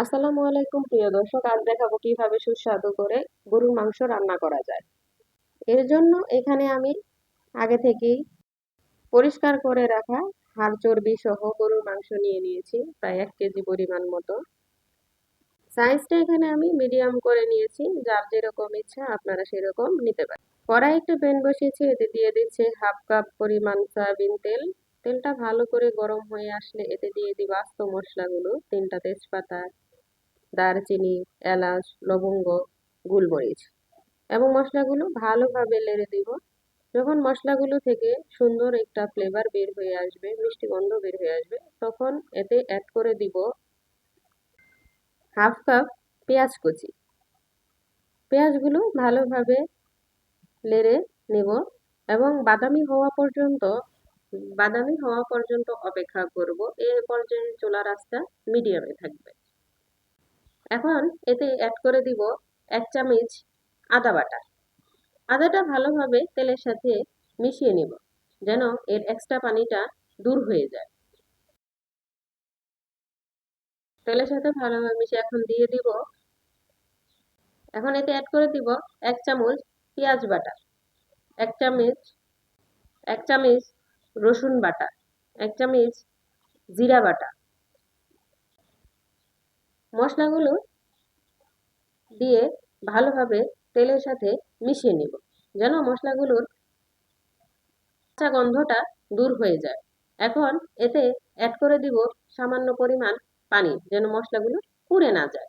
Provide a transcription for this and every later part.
আসসালামু আলাইকুম, প্রিয় দর্শক। আজ দেখাবো কীভাবে সুস্বাদু করে গরুর মাংস রান্না করা যায়। এর জন্য এখানে আমি আগে থেকেই পরিষ্কার করে রাখা হাড় চর্বি সহ গরুর মাংস নিয়ে নিয়েছি, প্রায় এক কেজি পরিমাণ মতো। সাইজটা এখানে আমি মিডিয়াম করে নিয়েছি, যার যেরকম ইচ্ছা আপনারা সেরকম নিতে পারেন। কড়াই একটা প্যান বসিয়েছি, এতে দিয়ে দিচ্ছে হাফ কাপ পরিমাণ সয়াবিন তেল। তেলটা ভালো করে গরম হয়ে আসলে এতে দিয়ে দিব আস্ত মশলাগুলো, তিনটা তেজপাতা দারচিনি, এলাচ, লবঙ্গ, গোলমরিচ এবং মশলাগুলো ভালোভাবে লেড়ে দিব। যখন মশলাগুলো থেকে সুন্দর একটা ফ্লেভার বের হয়ে আসবে, মিষ্টি গন্ধ বের হয়ে আসবে, তখন এতে অ্যাড করে দিব হাফ কাপ পেঁয়াজ কুচি। পেঁয়াজগুলো ভালোভাবে লেড়ে নেব এবং বাদামি হওয়া পর্যন্ত, বাদামি হওয়া পর্যন্ত অপেক্ষা করব। এ পর্যায়ে চোলা রাস্তা মিডিয়ামে থাকবে। এখন এতে অ্যাড করে দিব এক চামচ আদা বাটা। আদাটা ভালোভাবে তেলের সাথে মিশিয়ে নিব, যেন এর এক্সট্রা পানিটা দূর হয়ে যায়। তেলের সাথে ভালোভাবে মিশিয়ে এখন দিয়ে দিব। এখন এতে অ্যাড করে দিব এক চামচ পেঁয়াজ বাটা, এক চামচ এক চামচ রসুন বাটা, এক চামচ জিরা বাটা। মশলাগুলো দিয়ে ভালোভাবে তেলের সাথে মিশিয়ে নিব, যেন মশলাগুলোর কাঁচা গন্ধটা দূর হয়ে যায়। এখন এতে অ্যাড করে দিব সামান্য পরিমাণ পানি, যেন মশলাগুলো পুড়ে না যায়।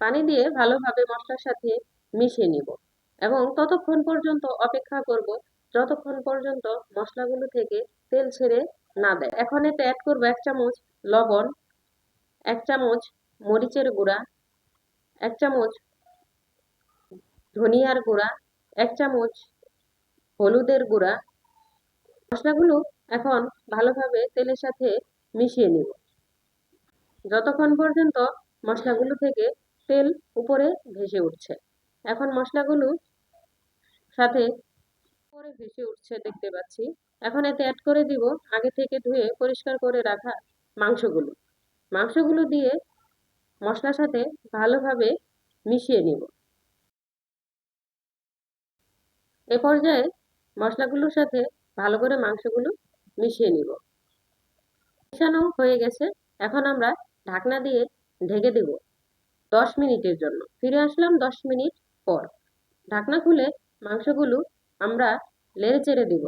পানি দিয়ে ভালোভাবে মশলার সাথে মিশিয়ে নিব এবং ততক্ষণ পর্যন্ত অপেক্ষা করব যতক্ষণ পর্যন্ত মশলাগুলো থেকে তেল ছেড়ে না দেয়। এখন এতে অ্যাড করব এক চামচ লবণ এক চামচ মরিচের গুঁড়া, এক চামচ ধনিয়ার গুঁড়া, এক চামচ হলুদের গুঁড়া। মশলাগুলো এখন ভালোভাবে তেলের সাথে মিশিয়ে নিব। যতক্ষণ পর্যন্ত মশলাগুলো থেকে তেল উপরে ভেসে উঠছে। এখন মশলাগুলো সাথে উপরে ভেসে উঠছে দেখতে পাচ্ছি। এখন এতে অ্যাড করে দিব আগে থেকে ধুয়ে পরিষ্কার করে রাখা মাংসগুলো। মাংসগুলো দিয়ে মশলার সাথে ভালোভাবে মিশিয়ে নিব। এ পর্যায়ে মশলাগুলোর সাথে ভালো করে মাংসগুলো মিশিয়ে নিব। মিশানো হয়ে গেছে। এখন আমরা ঢাকনা দিয়ে ঢেকে দেব দশ মিনিটের জন্য। ফিরে আসলাম দশ মিনিট পর। ঢাকনা খুলে মাংসগুলো আমরা লেড়ে চেড়ে দিব।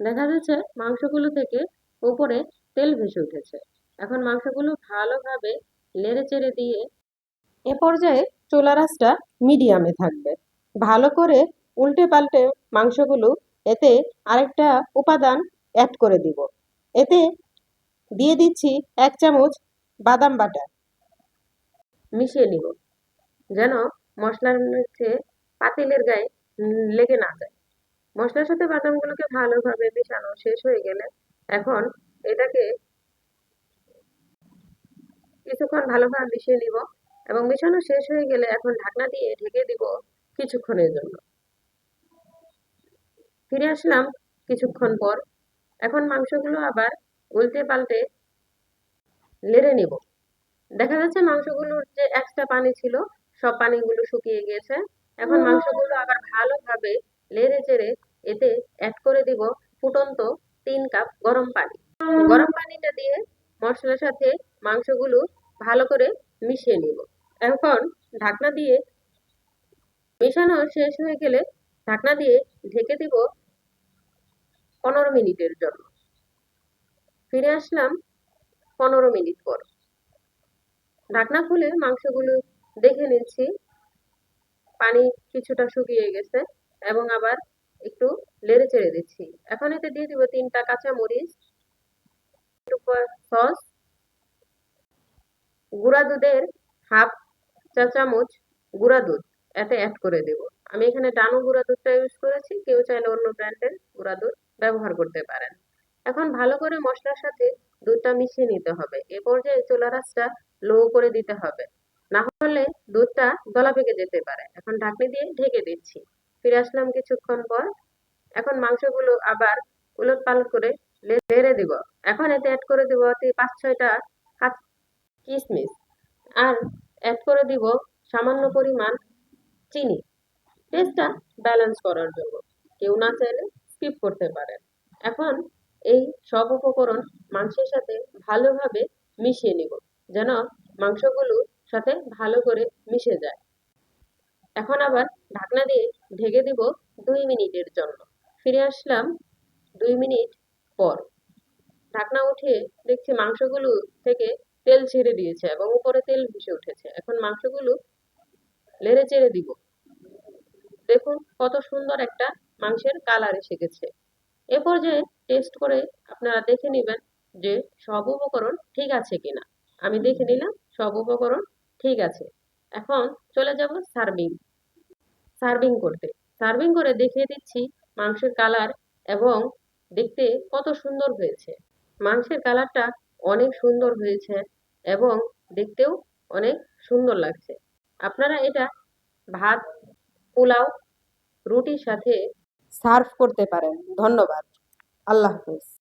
দেখা যাচ্ছে মাংসগুলো থেকে উপরে তেল ভেসে উঠেছে। এখন মাংসগুলো ভালোভাবে লেড়ে চেড়ে দিয়ে এ পর্যায়ে চোলা রাসটা মিডিয়ামে থাকবে। ভালো করে উল্টে পাল্টে মাংসগুলো এতে আরেকটা উপাদান অ্যাড করে দিব। এতে দিয়ে দিচ্ছি এক চামচ বাদাম বাটা মিশিয়ে নিব, যেন মশলার মধ্যে পাতিলের গায়ে লেগে না যায়। মশলার সাথে বাদামগুলোকে ভালোভাবে মেশানো শেষ হয়ে গেলে এখন এটাকে কিছুক্ষণ ভালোভাবে মিশিয়ে নিব এবং মেশানো শেষ হয়ে গেলে এখন ঢাকনা দিয়ে ঢেকে দিব কিছুক্ষণের জন্য। ফিরে আসলাম কিছুক্ষণ পর। এখন মাংসগুলো আবার উল্টে পাল্টে লেড়ে নিব। দেখা যাচ্ছে মাংসগুলোর যে এক্সট্রা পানি ছিল সব পানিগুলো শুকিয়ে গিয়েছে এখন মাংসগুলো আবার ভালোভাবে লেড়ে চেড়ে এতে অ্যাড করে দিব ফুটন্ত তিন কাপ গরম পানি। গরম পানিটা দিয়ে মশলার সাথে মাংসগুলো ভালো করে মিশিয়ে নিব। এখন ঢাকনা দিয়ে মেশানো শেষ হয়ে গেলে ঢাকনা দিয়ে ঢেকে দিব পনেরো মিনিটের জন্য। ফিরে আসলাম পনেরো মিনিট পর। ঢাকনা খুলে মাংসগুলো দেখে নিচ্ছি। পানি কিছুটা শুকিয়ে গেছে এবং আবার একটু লেড়ে চেড়ে দিচ্ছি। এখন এতে দিয়ে দিব তিনটা কাঁচা মরিচ সস গুঁড়া দুধের হাফ চা চামচ গুঁড়া দুধ, এতে অ্যাড করে দেব। আমি এখানে ডানো গুঁড়া দুধটা ইউজ করেছি, কেউ চাইলে অন্য ব্র্যান্ডের গুঁড়া দুধ ব্যবহার করতে পারেন। এখন ভালো করে মশলার সাথে দুধটা মিশিয়ে নিতে হবে। এ পর্যায়ে চোলা রাসটা লো করে দিতে হবে। না হলে দুধটা গলা পেকে যেতে পারে। এখন ঢাকনি দিয়ে ঢেকে দিচ্ছি। ফিরে আসলাম কিছুক্ষণ পর। এখন মাংসগুলো আবার উলট পালট করে লেড়ে দিব। এখন এতে অ্যাড করে দিব পাঁচ ছয়টা কিশমিশ আর অ্যাড করে দিব সামান্য পরিমাণ চিনি। টেস্টটা ব্যালেন্স করার জন্য। কেউ না চাইলে স্কিপ করতে পারেন। এখন এই সব উপকরণ মাংসের সাথে ভালোভাবে মিশিয়ে নিব, যেন মাংসগুলোর সাথে ভালো করে মিশে যায়। এখন আবার ঢাকনা দিয়ে ঢেকে দিব দুই মিনিটের জন্য। ফিরে আসলাম দুই মিনিট পর। ঢাকনা উঠিয়ে দেখছি মাংসগুলো থেকে তেল ছেড়ে দিয়েছে এবং উপরে তেল ভেসে উঠেছে। এখন মাংসগুলো লেড়ে চেড়ে দিব। দেখুন কত সুন্দর একটা মাংসের কালার এসে গেছে। এ পর্যায়ে টেস্ট করে আপনারা দেখে নেবেন যে সব উপকরণ ঠিক আছে কিনা। আমি দেখে নিলাম সব উপকরণ ঠিক আছে। এখন চলে যাব সার্ভিং সার্ভিং করতে। সার্ভিং করে দেখিয়ে দিচ্ছি মাংসের কালার এবং দেখতে কত সুন্দর হয়েছে। মাংসের কালারটা অনেক সুন্দর হয়েছে এবং দেখতেও অনেক সুন্দর লাগছে। আপনারা এটা ভাত, পোলাও, রুটির সাথে সার্ভ করতে পারেন। ধন্যবাদ। আল্লাহ হাফেজ।